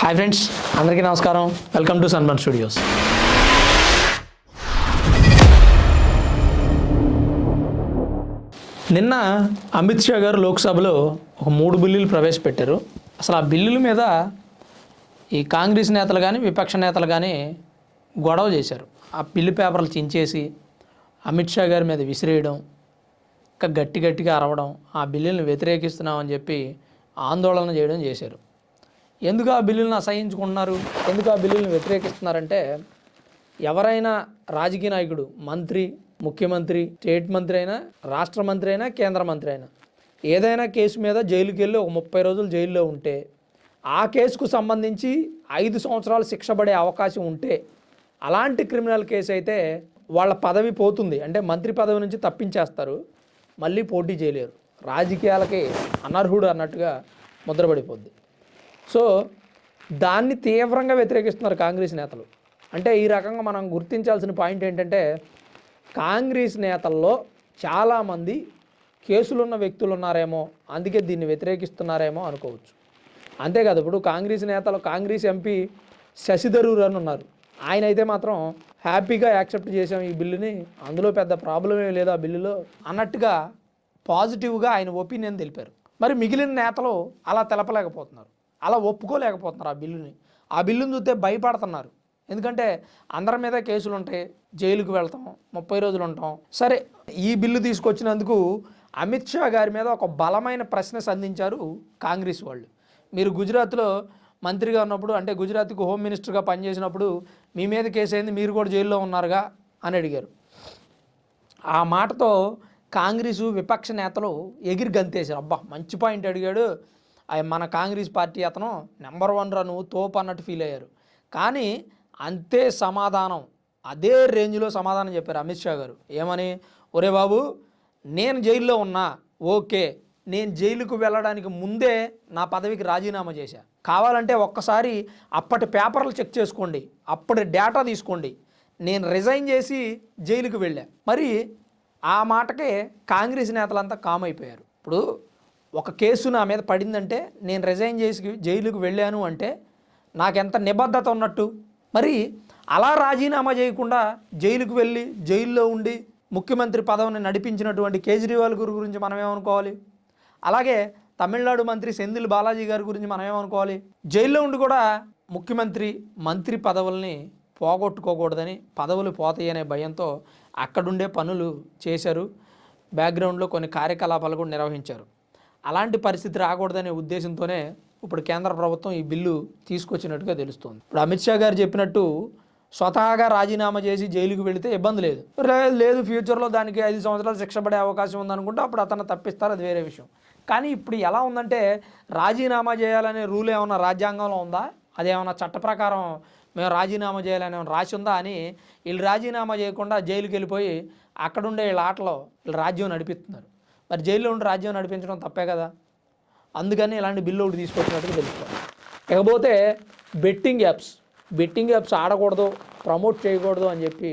Hi friends అందరికీ నమస్కారం. Welcome to సన్మన్ studios నిన్న అమిత్ షా గారు లోక్సభలో ఒక మూడు బిల్లులు ప్రవేశపెట్టారు. అసలు ఆ బిల్లుల మీద ఈ కాంగ్రెస్ నేతలు కానీ విపక్ష నేతలు కానీ గొడవ చేశారు. ఆ బిల్లు పేపర్లు చించేసి అమిత్ షా గారి మీద విసిరేయడం ఇంకా గట్టి గట్టిగా అరవడం ఆ బిల్లులను వ్యతిరేకిస్తున్నామని చెప్పి ఆందోళన చేయడం చేశారు. ఎందుకు ఆ బిల్లులను అసహించుకుంటున్నారు? ఎందుకు ఆ బిల్లులను వ్యతిరేకిస్తున్నారంటే ఎవరైనా రాజకీయ నాయకుడు మంత్రి ముఖ్యమంత్రి స్టేట్ మంత్రి అయినా రాష్ట్ర మంత్రి అయినా కేంద్ర మంత్రి అయినా ఏదైనా కేసు మీద జైలుకి వెళ్ళి ఒక ముప్పై రోజులు జైల్లో ఉంటే ఆ కేసుకు సంబంధించి ఐదు సంవత్సరాలు శిక్ష పడే అవకాశం ఉంటే అలాంటి క్రిమినల్ కేసు అయితే వాళ్ళ పదవి పోతుంది. అంటే మంత్రి పదవి నుంచి తప్పించేస్తారు. మళ్ళీ పోటీ చేయలేరు. రాజకీయాలకి అనర్హుడు అన్నట్టుగా ముద్రపడిపోద్ది. సో దాన్ని తీవ్రంగా వ్యతిరేకిస్తున్నారు కాంగ్రెస్ నేతలు. అంటే ఈ రకంగా మనం గుర్తించాల్సిన పాయింట్ ఏంటంటే కాంగ్రెస్ నేతల్లో చాలామంది కేసులున్న వ్యక్తులు ఉన్నారేమో అందుకే దీన్ని వ్యతిరేకిస్తున్నారేమో అనుకోవచ్చు. అంతేకాదు ఇప్పుడు కాంగ్రెస్ నేతలు కాంగ్రెస్ ఎంపీ శశిధరూర్ అని ఉన్నారు. ఆయన అయితే మాత్రం హ్యాపీగా యాక్సెప్ట్ చేసాం ఈ బిల్లుని అందులో పెద్ద ప్రాబ్లం ఏం లేదు ఆ బిల్లులో అన్నట్టుగా పాజిటివ్గా ఆయన ఒపీనియన్ తెలిపారు. మరి మిగిలిన నేతలు అలా తెలపలేకపోతున్నారు. అలా ఒప్పుకోలేకపోతున్నారు ఆ బిల్లుని. ఆ బిల్లుని చూస్తే భయపడుతున్నారు. ఎందుకంటే అందరి మీద కేసులు ఉంటాయి. జైలుకు వెళ్తాం ముప్పై రోజులు ఉంటాం. సరే ఈ బిల్లు తీసుకొచ్చినందుకు అమిత్ షా గారి మీద ఒక బలమైన ప్రశ్న సంధించారు కాంగ్రెస్ వాళ్ళు. మీరు గుజరాత్లో మంత్రిగా ఉన్నప్పుడు అంటే గుజరాత్కు హోమ్ మినిస్టర్గా పనిచేసినప్పుడు మీ మీద కేసు అయింది మీరు కూడా జైల్లో ఉన్నారుగా అని అడిగారు. ఆ మాటతో కాంగ్రెసు విపక్ష నేతలు ఎగిరి గంతేశారు. అబ్బా మంచి పాయింట్ అడిగాడు. మన కాంగ్రెస్ పార్టీ అతను నెంబర్ వన్ రను తోపు అన్నట్టు ఫీల్ అయ్యారు. కానీ అంతే సమాధానం అదే రేంజ్లో సమాధానం చెప్పారు అమిత్ షా గారు. ఏమని? ఒరే బాబు నేను జైల్లో ఉన్నా ఓకే నేను జైలుకు వెళ్ళడానికి ముందే నా పదవికి రాజీనామా చేశా. కావాలంటే ఒక్కసారి అప్పటి పేపర్లు చెక్ చేసుకోండి అప్పటి డేటా తీసుకోండి. నేను రిజైన్ చేసి జైలుకు వెళ్ళా. మరి ఆ మాటకే కాంగ్రెస్ నేతలంతా కామ్ అయిపోయారు ఇప్పుడు ఒక కేసు నా మీద పడిందంటే నేను రిజైన్ చేసి జైలుకు వెళ్ళాను అంటే నాకెంత నిబద్ధత ఉన్నట్టు? మరి అలా రాజీనామా చేయకుండా జైలుకు వెళ్ళి జైల్లో ఉండి ముఖ్యమంత్రి పదవిని నడిపించినటువంటి కేజ్రీవాల్ గురి గురించి మనం ఏమనుకోవాలి? అలాగే తమిళనాడు మంత్రి సెందిల్ బాలాజీ గారి గురించి మనం ఏమనుకోవాలి? జైల్లో ఉండి కూడా ముఖ్యమంత్రి మంత్రి పదవుల్ని పోగొట్టుకోకూడదని పదవులు పోతాయనే భయంతో అక్కడుండే పనులు చేశారు. బ్యాక్గ్రౌండ్లో కొన్ని కార్యకలాపాలు కూడా నిర్వహించారు. అలాంటి పరిస్థితి రాకూడదనే ఉద్దేశంతోనే ఇప్పుడు కేంద్ర ప్రభుత్వం ఈ బిల్లు తీసుకొచ్చినట్టుగా తెలుస్తుంది. ఇప్పుడు అమిత్ షా గారు చెప్పినట్టు స్వతహాగా రాజీనామా చేసి జైలుకు వెళితే ఇబ్బంది లేదు. లేదు ఫ్యూచర్లో దానికి ఐదు సంవత్సరాలు శిక్ష పడే అవకాశం ఉందనుకుంటే అప్పుడు అతను తప్పిస్తారు అది వేరే విషయం. కానీ ఇప్పుడు ఎలా ఉందంటే రాజీనామా చేయాలనే రూల్ ఏమైనా రాజ్యాంగంలో ఉందా? అదేమన్నా చట్ట ప్రకారం మేము రాజీనామా చేయాలని రాసి ఉందా అని వీళ్ళు రాజీనామా చేయకుండా జైలుకి వెళ్ళిపోయి అక్కడుండే వీళ్ళ ఆటలో వీళ్ళు రాజ్యం నడిపిస్తున్నారు. మరి జైల్లో ఉండి రాజ్యం నడిపించడం తప్పే కదా? అందుకని ఇలాంటి బిల్లు ఒకటి తీసుకొచ్చినట్టుగా తెలుసుకోవాలి ఇకపోతే బెట్టింగ్ యాప్స్ బెట్టింగ్ యాప్స్ ఆడకూడదు ప్రమోట్ చేయకూడదు అని చెప్పి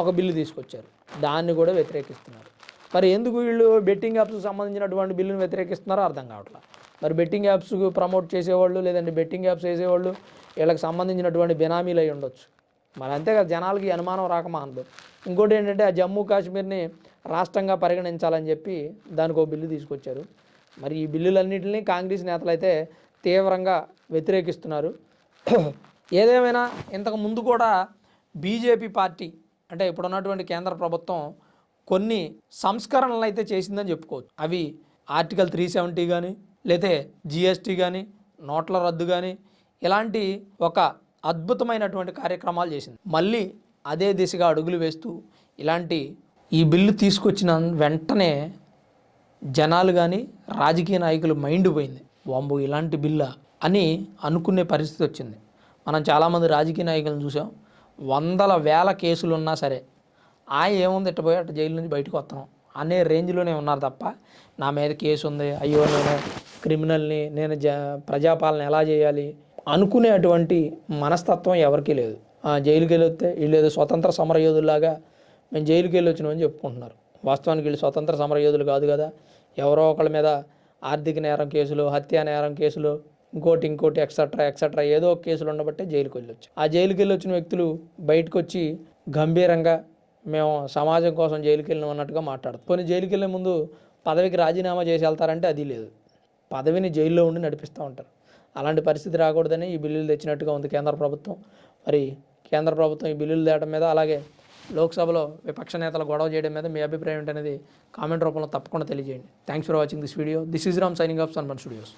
ఒక బిల్లు తీసుకొచ్చారు. దాన్ని కూడా వ్యతిరేకిస్తున్నారు. మరి ఎందుకు వీళ్ళు బెట్టింగ్ యాప్స్కి సంబంధించినటువంటి బిల్లును వ్యతిరేకిస్తున్నారో అర్థం కావట్లేదు మరి బెట్టింగ్ యాప్స్ ప్రమోట్ చేసేవాళ్ళు లేదంటే బెట్టింగ్ యాప్స్ వేసేవాళ్ళు వీళ్ళకి సంబంధించినటువంటి బెనామీలు అయి ఉండొచ్చు. మరి అంతే కదా జనాలకి అనుమానం అనుమానం రాకమానదు ఇంకోటి ఏంటంటే ఆ జమ్మూ కాశ్మీర్ని రాష్ట్రంగా పరిగణించాలని చెప్పి దానికి ఒక బిల్లు తీసుకొచ్చారు. మరి ఈ బిల్లులన్నింటినీ కాంగ్రెస్ నేతలు అయితే తీవ్రంగా వ్యతిరేకిస్తున్నారు. ఏదేమైనా ఇంతకు ముందు కూడా బీజేపీ పార్టీ అంటే ఇప్పుడున్నటువంటి కేంద్ర ప్రభుత్వం కొన్ని సంస్కరణలు అయితే చేసిందని చెప్పుకోవచ్చు. అవి ఆర్టికల్ త్రీ సెవెంటీ కానీ లేతే జిఎస్టీ కానీ నోట్ల రద్దు కానీ ఇలాంటి ఒక అద్భుతమైనటువంటి కార్యక్రమాలు చేసింది. మళ్ళీ అదే దిశగా అడుగులు వేస్తూ ఇలాంటి ఈ బిల్లు తీసుకొచ్చిన వెంటనే జనాలు కానీ రాజకీయ నాయకులు మైండ్ పోయింది. వాంబు ఇలాంటి బిల్లా అని అనుకునే పరిస్థితి వచ్చింది. మనం చాలామంది రాజకీయ నాయకులను చూసాం. వందల వేల కేసులు ఉన్నా సరే ఆ ఏముంది ఇట్ట పోయి అట్ట జైలు నుంచి బయటకు వస్తున్నాం అనే రేంజ్లోనే ఉన్నారు తప్ప నా మీద కేసు ఉంది అయ్యో నేను క్రిమినల్ని నేను జ ప్రజాపాలన ఎలా చేయాలి అనుకునేటువంటి మనస్తత్వం ఎవరికీ లేదు. ఆ, జైలుకి వెళ్ళొస్తే వీళ్ళు ఏదో స్వతంత్ర సమరయోధుల్లాగా మేము జైలుకి వెళ్ళొచ్చినామని చెప్పుకుంటున్నారు. వాస్తవానికి వీళ్ళు స్వతంత్ర సమరయోధులు కాదు కదా. ఎవరో ఒకళ్ళ మీద ఆర్థిక నేరం కేసులు హత్యా నేరం కేసులు ఇంకోటి ఇంకోటి ఎక్సెట్రా ఎక్సెట్రా ఏదో ఒక కేసులు ఉండబట్టే జైలుకి వెళ్ళొచ్చు ఆ జైలుకి వెళ్ళొచ్చిన వ్యక్తులు బయటకు వచ్చి గంభీరంగా మేము సమాజం కోసం జైలుకి వెళ్ళినాం అన్నట్టుగా మాట్లాడతాం కొన్ని జైలుకి వెళ్ళే ముందు పదవికి రాజీనామా చేసి వెళ్తారంటే అది లేదు. పదవిని జైల్లో ఉండి నడిపిస్తూ ఉంటారు. అలాంటి పరిస్థితి రాకూడదని ఈ బిల్లులు తెచ్చినట్టుగా ఉంది కేంద్ర ప్రభుత్వం. మరి కేంద్ర ప్రభుత్వం ఈ బిల్లులు తేయడం మీద అలాగే లోక్సభలో విపక్ష నేతలు గొడవ చేయడం మీద మీ అభిప్రాయం ఏంటనేది కామెంట్ రూపంలో తప్పకుండా తెలియజేయండి. Thanks for watching this video this is Ram signing off Sanman studios